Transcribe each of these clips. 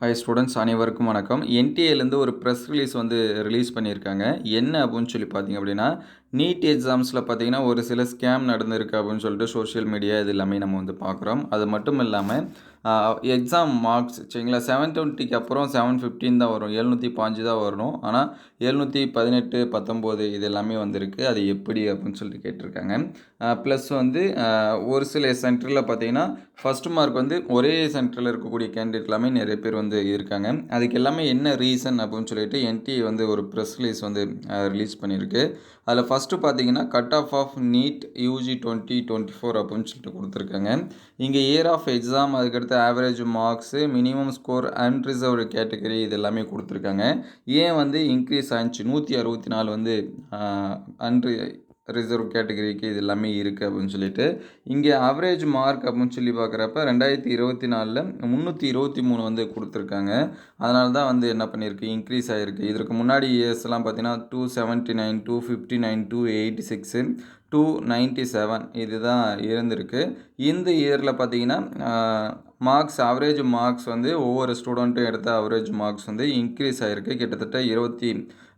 Hi students அனைவருக்கும் வணக்கம். என்டிஏலேருந்து ஒரு ப்ரெஸ் ரிலீஸ் வந்து ரிலீஸ் பண்ணியிருக்காங்க. என்ன அப்படின்னு சொல்லி பார்த்தீங்க அப்படின்னா நீட் எக்ஸாம்ஸில் பார்த்தீங்கன்னா ஒரு சில ஸ்கேம் நடந்திருக்கு அப்படின்னு சொல்லிட்டு சோஷியல் மீடியா இது எல்லாமே நம்ம வந்து பார்க்குறோம். அது மட்டும் இல்லாமல் எக்ஸாம் மார்க்ஸ் சரிங்களா? செவன் டுவெண்ட்டிக்கு அப்புறம் செவன் ஃபிஃப்டீன் தான் வரும். எழுநூற்றி பாஞ்சு தான் வரணும். ஆனால் எழுநூற்றி பதினெட்டு பத்தொம்போது இது எல்லாமே வந்திருக்கு. அது எப்படி அப்படின்னு சொல்லிட்டு கேட்டிருக்காங்க. ப்ளஸ் வந்து ஒரு சில சென்டரில் பார்த்தீங்கன்னா ஃபஸ்ட் மார்க் வந்து ஒரே சென்டரில் இருக்கக்கூடிய கேண்டிடேட் எல்லாமே நிறைய பேர் வந்து இருக்காங்க. அதுக்கு எல்லாமே என்ன ரீசன் அப்படின்னு சொல்லிட்டு என்டிஏ வந்து ஒரு ப்ரெஸ் ரிலீஸ் வந்து ரிலீஸ் பண்ணியிருக்கு. அதில் ஃபஸ்ட்டு பார்த்தீங்கன்னா cut off off NEET UG twenty twenty four அப்படின்னு சொல்லிட்டு கொடுத்துருக்காங்க. இங்கே இயர் ஆஃப் எக்ஸாம் அதுக்கடுத்து average marks minimum score unreserved category இது எல்லாமே கொடுத்துருக்காங்க. ஏன் வந்து இன்க்ரீஸ் ஆச்சு நூற்றி அறுபத்தி நாலு வந்து அன்று ரிசர்வ் கேட்டகரிக்கு இது எல்லாமே இருக்குது அப்படின்னு சொல்லிட்டு. இங்கே ஆவரேஜ் மார்க் அப்படின்னு சொல்லி பார்க்குறப்ப ரெண்டாயிரத்தி இருபத்தி நாலில் முந்நூற்றி இருபத்தி மூணு வந்து கொடுத்துருக்காங்க. அதனால தான் வந்து என்ன பண்ணியிருக்கு? இன்க்ரீஸ் ஆகிருக்கு இதற்கு முன்னாடி இயர்ஸ்லாம் பார்த்தீங்கன்னா two seventy nine two fifty nine two eighty six two ninety seven இதுதான் இருந்திருக்கு. இந்த இயரில் பார்த்தீங்கன்னா மார்க்ஸ் ஆவரேஜ் மார்க்ஸ் வந்து ஒவ்வொரு ஸ்டூடெண்ட்டும் எடுத்த ஆவரேஜ் மார்க்ஸ் வந்து இன்க்ரீஸ் ஆகிருக்கு கிட்டத்தட்ட இருபத்தி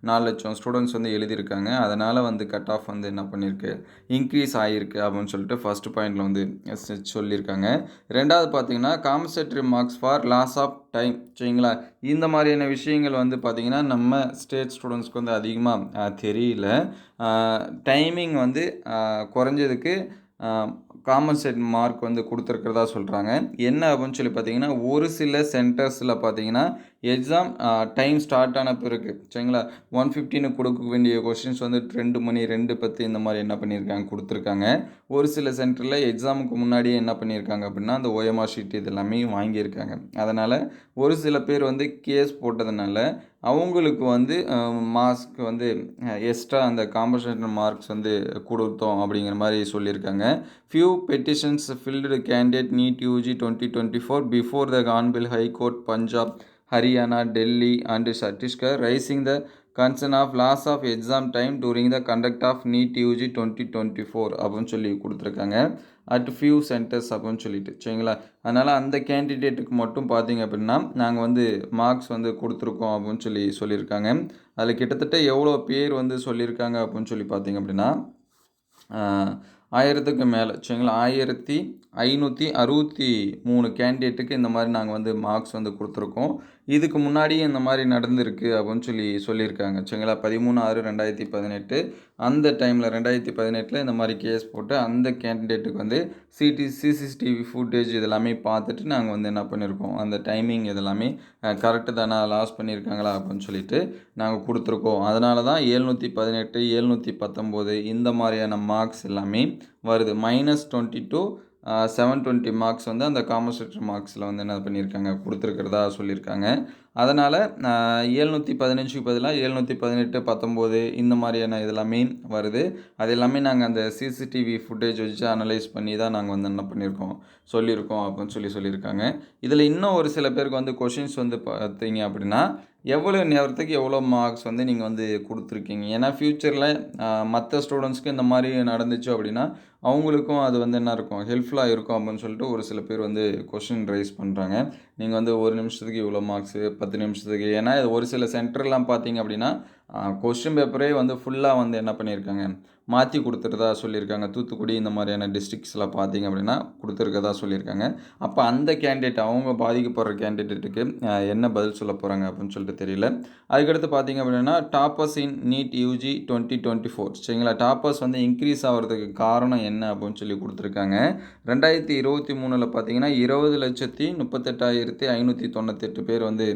நாலு லட்சம் ஸ்டூடெண்ட்ஸ் வந்து எழுதியிருக்காங்க. அதனால் வந்து கட் ஆஃப் வந்து என்ன பண்ணியிருக்கு? இன்க்ரீஸ் ஆகிருக்கு அப்படின்னு சொல்லிட்டு ஃபஸ்ட் பாயிண்டில் வந்து சொல்லியிருக்காங்க. ரெண்டாவது பார்த்தீங்கன்னா compensatory marks for loss of time சரிங்களா? இந்த மாதிரியான விஷயங்கள் வந்து பார்த்திங்கன்னா நம்ம ஸ்டேட் ஸ்டூடெண்ட்ஸ்க்கு வந்து அதிகமாக தெரியல. டைமிங் வந்து குறைஞ்சதுக்கு காம்பன்சேட் மார்க் வந்து கொடுத்துருக்கிறதா சொல்கிறாங்க என்ன அப்படின்னு சொல்லி பார்த்தீங்கன்னா ஒரு சில சென்டர்ஸில் பார்த்தீங்கன்னா எக்ஸாம் டைம் ஸ்டார்ட் ஆன பிறகு சரிங்களா? ஒன் ஃபிஃப்டின்னு கொடுக்க வேண்டிய கொஷின்ஸ் வந்து ரெண்டு மணி ரெண்டு பத்து இந்த மாதிரி என்ன பண்ணியிருக்காங்க கொடுத்துருக்காங்க. ஒரு சில சென்டரில் எக்ஸாமுக்கு முன்னாடியே என்ன பண்ணியிருக்காங்க அப்படின்னா அந்த ஓஎம்ஆர் ஷீட் இது எல்லாமே வாங்கியிருக்காங்க. அதனால் ஒரு சில பேர் வந்து கேஸ் போட்டதுனால அவங்களுக்கு வந்து மார்க்ஸ்க்கு வந்து எக்ஸ்ட்ரா அந்த காம்பன்சேஷன் மார்க்ஸ் வந்து கொடுத்தோம் அப்படிங்கிற மாதிரி சொல்லியிருக்காங்க. Few petitions filed candidate NEET UG twenty twenty four before the கான்பில் high court Punjab Haryana Delhi and Chhattisgarh raising the concern of loss of exam time during the conduct of NEET UG twenty twenty four அப்படின்னு சொல்லி கொடுத்துருக்காங்க. At few centres அப்படின்னு சொல்லிட்டு சரிங்களா? அதனால் அந்த கேண்டிடேட்டுக்கு மட்டும் பார்த்தீங்க அப்படின்னா நாங்கள் வந்து மார்க்ஸ் வந்து கொடுத்துருக்கோம் அப்படின்னு சொல்லி சொல்லியிருக்காங்க. அதில் கிட்டத்தட்ட எவ்வளோ பேர் வந்து சொல்லியிருக்காங்க அப்படின்னு சொல்லி பார்த்தீங்க அப்படின்னா ஆயிரத்துக்கு மேலே சரிங்களா? ஆயிரத்தி ஐநூற்றி அறுபத்தி மூணு கேண்டிடேட்டுக்கு இந்த மாதிரி நாங்கள் வந்து மார்க்ஸ் வந்து கொடுத்துருக்கோம். இதுக்கு முன்னாடியே இந்த மாதிரி நடந்திருக்கு அப்படின்னு சொல்லி சொல்லியிருக்காங்க. சரிங்களா? பதிமூணு ஆறு ரெண்டாயிரத்தி பதினெட்டு. அந்த டைமில் ரெண்டாயிரத்தி பதினெட்டில் இந்த மாதிரி கேஸ் போட்டு அந்த கேண்டிடேட்டுக்கு வந்து சிடி சிசிடிவி ஃபுட்டேஜ் இதெல்லாமே பார்த்துட்டு நாங்கள் வந்து என்ன பண்ணியிருக்கோம்? அந்த டைமிங் இதெல்லாமே கரெக்டு தானே? லாஸ் பண்ணியிருக்காங்களா? அப்படின்னு சொல்லிட்டு நாங்கள் கொடுத்துருக்கோம். அதனால தான் ஏழ்நூற்றி பதினெட்டு ஏழ்நூற்றி பத்தொம்போது இந்த மாதிரியான மார்க்ஸ் எல்லாமே வருது. Minus twenty two seven twenty marks வந்து அந்த காம்பன்சேட்டரி மார்க்ஸில் வந்து என்ன பண்ணியிருக்காங்க? கொடுத்துருக்கிறதா சொல்லியிருக்காங்க. அதனால் ஏழ்நூற்றி பதினஞ்சுக்கு பதிலாக ஏழ்நூற்றி பதினெட்டு பத்தொம்போது இந்த மாதிரியான இதெல்லாமே வருது. அது எல்லாமே நாங்கள் அந்த சிசிடிவி ஃபுட்டேஜ் வச்சு அனலைஸ் பண்ணி தான் நாங்கள் வந்து என்ன பண்ணியிருக்கோம் சொல்லியிருக்கோம் அப்படின்னு சொல்லி சொல்லியிருக்காங்க இதில் இன்னும் ஒரு சில பேருக்கு வந்து கொஷின்ஸ் வந்து பார்த்தீங்க அப்படின்னா எவ்வளோ நேரத்துக்கு எவ்வளோ மார்க்ஸ் வந்து நீங்கள் வந்து கொடுத்துருக்கீங்க? ஏன்னா ஃப்யூச்சரில் மற்ற ஸ்டூடெண்ட்ஸ்க்கு இந்த மாதிரி நடந்துச்சு அப்படின்னா அவங்களுக்கும் அது வந்து என்ன இருக்கும் ஹெல்ப்ஃபுல்லாக இருக்கும் அப்படின்னு சொல்லிட்டு ஒரு சில பேர் வந்து கொஷின் ரைஸ் பண்ணுறாங்க நீங்கள் வந்து ஒரு நிமிஷத்துக்கு இவ்வளோ மார்க்ஸு பத்து நிமிஷத்துக்கு. ஏன்னா இது ஒரு சில சென்டர்லாம் பார்த்தீங்க அப்படின்னா கொஸ்டின் பேப்பரே வந்து ஃபுல்லாக வந்து என்ன பண்ணியிருக்காங்க? மாற்றி கொடுத்துருதா சொல்லியிருக்காங்க. தூத்துக்குடி இந்த மாதிரியான டிஸ்ட்ரிக்ஸில் பார்த்தீங்க அப்படின்னா கொடுத்துருக்கதா சொல்லியிருக்காங்க. அப்போ அந்த கேண்டிடேட் அவங்க பாதிக்கப்படுற கேண்டிடேட்டுக்கு என்ன பதில் சொல்ல போகிறாங்க அப்படின்னு சொல்லிட்டு தெரியல. அதுக்கடுத்து பார்த்தீங்க அப்படின்னா toppers in NEET UG twenty twenty four சரிங்களா? டாப்பர்ஸ் வந்து இன்க்ரீஸ் ஆகிறதுக்கு காரணம் என்ன அப்படின்னு சொல்லி கொடுத்துருக்காங்க. ரெண்டாயிரத்தி இருபத்தி மூணில் பார்த்தீங்கன்னா இருபது லட்சத்தி முப்பத்தெட்டாயிரத்தி ஐநூற்றி தொண்ணூத்தெட்டு பேர் வந்து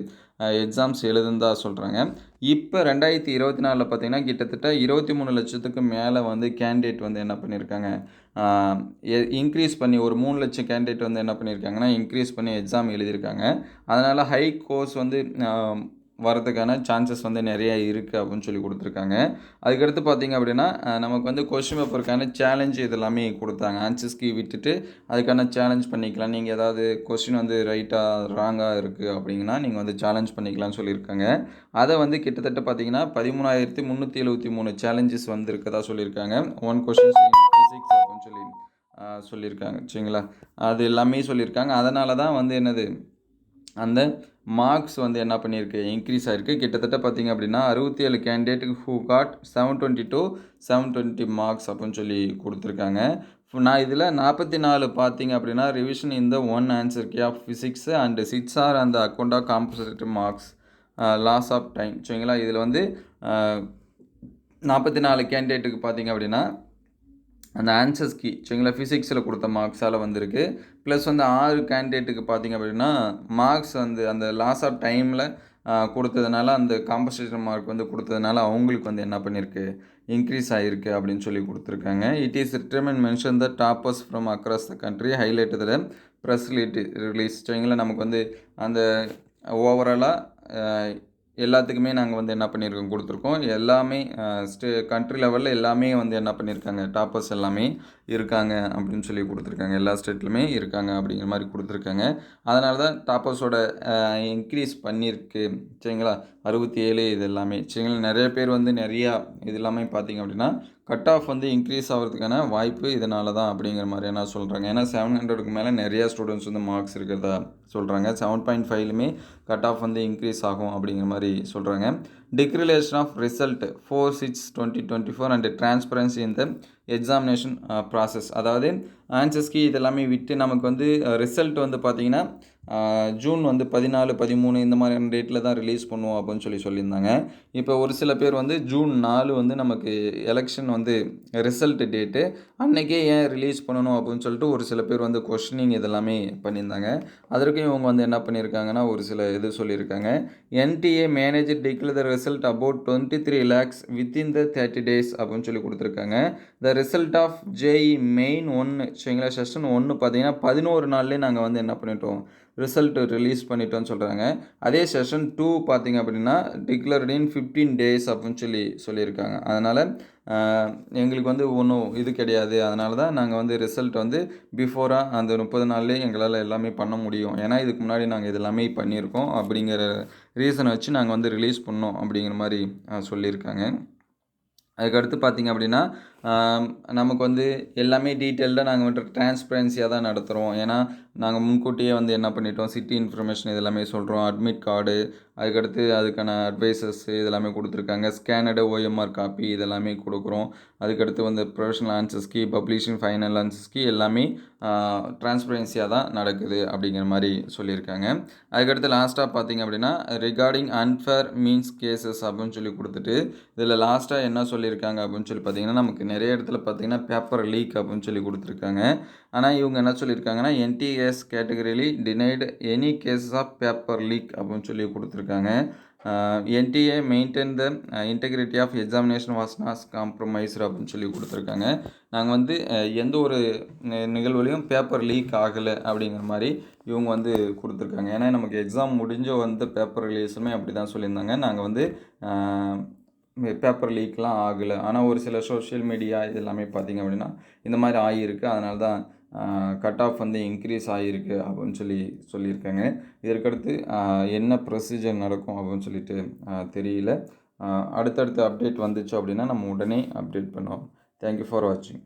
எக்ஸாம்ஸ் எழுதுந்தா சொல்கிறாங்க இப்போ ரெண்டாயிரத்தி இருபத்தி நாலில் பார்த்தீங்கன்னா கிட்டத்தட்ட இருபத்தி மூணு லட்சத்துக்கு மேலே வந்து கேண்டிடேட் வந்து என்ன பண்ணியிருக்காங்க இன்க்ரீஸ் பண்ணி ஒரு மூணு லட்சம் கேண்டிடேட் வந்து என்ன பண்ணியிருக்காங்கன்னா இன்க்ரீஸ் பண்ணி எக்ஸாம் எழுதியிருக்காங்க அதனால் ஹை கோர்ஸ் வந்து வரதுக்கான சான்சஸ் வந்து நிறைய இருக்குது அப்படின்னு சொல்லி கொடுத்துருக்காங்க. அதுக்கடுத்து பார்த்தீங்க அப்படின்னா நமக்கு வந்து கொஷின் பேப்பருக்கான சேலஞ்ச் இதெல்லாமே கொடுத்தாங்க. ஆன்சர்ஸ்க்கு விட்டுட்டு அதுக்கான சேலஞ்ச் பண்ணிக்கலாம். நீங்கள் ஏதாவது கொஷின் வந்து ரைட்டாக ராங்காக இருக்குது அப்படிங்கன்னா நீங்கள் வந்து சேலஞ்ச் பண்ணிக்கலாம்னு சொல்லியிருக்காங்க. அதை வந்து கிட்டத்தட்ட பார்த்தீங்கன்னா பதிமூணாயிரத்தி முந்நூற்றி எழுபத்தி மூணு சேலஞ்சஸ் வந்து இருக்கதா சொல்லியிருக்காங்க ஒன் கொஷின்ஸ் ஃபிசிக்ஸ் அப்படின்னு சொல்லி சொல்லியிருக்காங்க. சரிங்களா? அது எல்லாமே சொல்லியிருக்காங்க. அதனால தான் வந்து என்னது? அந்த மார்க்ஸ் வந்து என்ன பண்ணியிருக்கு? இன்க்ரீஸ் ஆகிருக்கு கிட்டத்தட்ட பார்த்தீங்க அப்படின்னா அறுபத்தி ஏழு கேண்டிடேட்டுக்கு who got seven twenty two seven twenty marks அப்படின்னு சொல்லி கொடுத்துருக்காங்க. நான் இதில் நாற்பத்தி நாலு பார்த்தீங்க அப்படின்னா ரிவிஷன் இந்த one answer key of physics and six are அந்த account of competitive marks loss of time சரிங்களா? இதில் வந்து நாற்பத்தி நாலு கேண்டிடேட்டுக்கு பார்த்தீங்க அப்படின்னா அந்த ஆன்சர்ஸ் கீ சரிங்களா? ஃபிசிக்ஸில் கொடுத்த மார்க்ஸால் வந்திருக்கு. ப்ளஸ் வந்து ஆறு கேண்டிடேட்டுக்கு பார்த்தீங்க அப்படின்னா மார்க்ஸ் வந்து அந்த லாஸ் ஆஃப் டைமில் கொடுத்ததுனால அந்த காம்பன்சேஷன் மார்க் வந்து கொடுத்ததுனால அவங்களுக்கு வந்து என்ன பண்ணியிருக்கு இன்க்ரீஸ் ஆகிருக்கு அப்படின்னு சொல்லி கொடுத்துருக்காங்க. It is retirement mention the toppers from across the country highlight the press release சரிங்களா? நமக்கு வந்து அந்த ஓவராலாக எல்லாத்துக்குமே நாங்கள் வந்து என்ன பண்ணியிருக்கோம் கொடுத்துருக்கோம். எல்லாமே ஸ்டே கண்ட்ரி லெவலில் எல்லாமே வந்து என்ன பண்ணியிருக்காங்க டாப்பர்ஸ் எல்லாமே இருக்காங்க அப்படின்னு சொல்லி கொடுத்துருக்காங்க. எல்லா ஸ்டேட்லையுமே இருக்காங்க அப்படிங்கிற மாதிரி கொடுத்துருக்காங்க. அதனால தான் டாப்பர்ஸோட இன்க்ரீஸ் பண்ணியிருக்கு. சரிங்களா? அறுபத்தி ஏழு இது எல்லாமே. சரிங்களா? நிறைய பேர் வந்து நிறையா இது எல்லாமே பார்த்தீங்க அப்படின்னா கட் ஆஃப் வந்து இன்க்ரீஸ் ஆகிறதுக்கான வாய்ப்பு இதனால தான் அப்படிங்கிற மாதிரி என்ன சொல்கிறாங்க ஏன்னா செவன் ஹண்ட்ரடுக்கு மேலே நிறையா ஸ்டூடெண்ட்ஸ் வந்து மார்க்ஸ் இருக்கிறதா சொல்கிறாங்க செவன் பாயிண்ட் ஃபைவ்லுமே கட் ஆஃப் வந்து இன்க்ரீஸ் ஆகும் அப்படிங்கிற மாதிரி சொல்கிறாங்க declaration of result four six twenty twenty four and transparency இந்த எக்ஸாமினேஷன் ப்ராசஸ் அதாவது ஆன்சர்ஸ்க்கு இதெல்லாமே விட்டு நமக்கு வந்து uh, ரிசல்ட் வந்து பார்த்திங்கன்னா ஜூன் வந்து பதினாலு பதிமூணு இந்த மாதிரியான டேட்டில் தான் ரிலீஸ் பண்ணுவோம் அப்படின்னு சொல்லி சொல்லியிருந்தாங்க. இப்போ ஒரு சில பேர் வந்து ஜூன் நாலு வந்து நமக்கு எலெக்ஷன் வந்து ரிசல்ட் டேட்டு அன்றைக்கே ஏன் ரிலீஸ் பண்ணணும் அப்படின்னு சொல்லிட்டு ஒரு சில பேர் வந்து கொஷனிங் இதெல்லாமே பண்ணியிருந்தாங்க. அதற்கும் இவங்க வந்து என்ன பண்ணியிருக்காங்கன்னா ஒரு சில இது சொல்லியிருக்காங்க. NTA manager declare the result about twenty three lakhs within the thirty days அப்படின்னு சொல்லி கொடுத்துருக்காங்க. The result of JEE main ஒன்று சரிங்களா செஷன் ஒன்று பார்த்தீங்கன்னா பதினோரு நாள்லேயே நாங்கள் வந்து என்ன பண்ணிட்டோம்? ரிசல்ட் ரிலீஸ் பண்ணிட்டோம்னு சொல்கிறாங்க அதே செஷன் டூ பார்த்திங்க அப்படின்னா டிக்ளர்டு இன் ஃபிஃப்டீன் டேஸ் அப்படின்னு சொல்லி சொல்லியிருக்காங்க. அதனால் எங்களுக்கு வந்து ஒன்றும் இது கிடையாது. அதனால தான் நாங்கள் வந்து ரிசல்ட் வந்து பிஃபோராக அந்த முப்பது நாள்லேயே எங்களால் எல்லாமே பண்ண முடியும். ஏன்னா இதுக்கு முன்னாடி நாங்கள் இது எல்லாமே பண்ணியிருக்கோம். அப்படிங்கிற ரீசனை வச்சு நாங்கள் வந்து ரிலீஸ் பண்ணோம் அப்படிங்கிற மாதிரி சொல்லியிருக்காங்க. அதுக்கடுத்து பார்த்திங்க அப்படின்னா நமக்கு வந்து எல்லாமே டீட்டெயில்டாக நாங்கள் வந்துட்டு டிரான்ஸ்பரன்சியாக தான் நடத்துகிறோம் ஏன்னா நாங்கள் முன்கூட்டியே வந்து என்ன பண்ணிட்டோம்? சிட்டி இன்ஃபர்மேஷன் இதெல்லாமே சொல்கிறோம் அட்மிட் கார்டு அதுக்கடுத்து அதுக்கான அட்வைசஸ் இதெல்லாமே கொடுத்துருக்காங்க. ஸ்கேனடு ஓஎம்ஆர் காப்பி இதெல்லாமே கொடுக்குறோம். அதுக்கடுத்து வந்து ப்ரொஃபஷனல் ஆன்சர்ஸ்க்கு பப்ளிஷிங் ஃபைனல் ஆன்சர்ஸ்க்கு எல்லாமே டிரான்ஸ்பரன்சியாக தான் நடக்குது அப்படிங்கிற மாதிரி சொல்லியிருக்காங்க. அதுக்கடுத்து லாஸ்ட்டாக பார்த்தீங்க அப்படின்னா ரிகார்டிங் அன்ஃபேர் மீன்ஸ் கேசஸ் அப்படின்னு சொல்லி கொடுத்துட்டு இதில் லாஸ்ட்டாக என்ன சொல்லியிருக்காங்க அப்படின்னு சொல்லி பார்த்தீங்கன்னா நமக்கு நிறைய இடத்துல பார்த்தீங்கன்னா பேப்பர் லீக் அப்படின்னு சொல்லி கொடுத்துருக்காங்க. ஆனால் இவங்க என்ன சொல்லியிருக்காங்கன்னா case categorically denied any cases of paper leak அப்படின்னு சொல்லி கொடுத்துருக்காங்க. NTA maintain the integrity of examination was not compromised அப்படின்னு சொல்லி கொடுத்துருக்காங்க. நாங்கள் வந்து எந்த ஒரு நிகழ்வுலையும் பேப்பர் லீக் ஆகலை அப்படிங்கிற மாதிரி இவங்க வந்து கொடுத்துருக்காங்க. ஏன்னா நமக்கு எக்ஸாம் முடிஞ்ச வந்து பேப்பர் ரிலீஸுமே அப்படி தான் சொல்லியிருந்தாங்க. நாங்கள் வந்து பேப்பர் லீக்லாம் ஆகலை. ஆனால் ஒரு சில சோஷியல் மீடியா இது எல்லாமே பார்த்திங்க அப்படின்னா இந்த மாதிரி ஆகியிருக்கு. அதனால தான் கட் ஆஃப் வந்து இன்க்ரீஸ் ஆகியிருக்கு அப்படின்னு சொல்லி சொல்லியிருக்காங்க. இதற்கடுத்து என்ன ப்ரொசீஜர் நடக்கும் அப்படின்னு சொல்லிட்டு தெரியல. அடுத்தடுத்த அப்டேட் வந்துச்சு அப்படின்னா நம்ம உடனே அப்டேட் பண்ணுவோம். தேங்க்யூ ஃபார் வாட்சிங்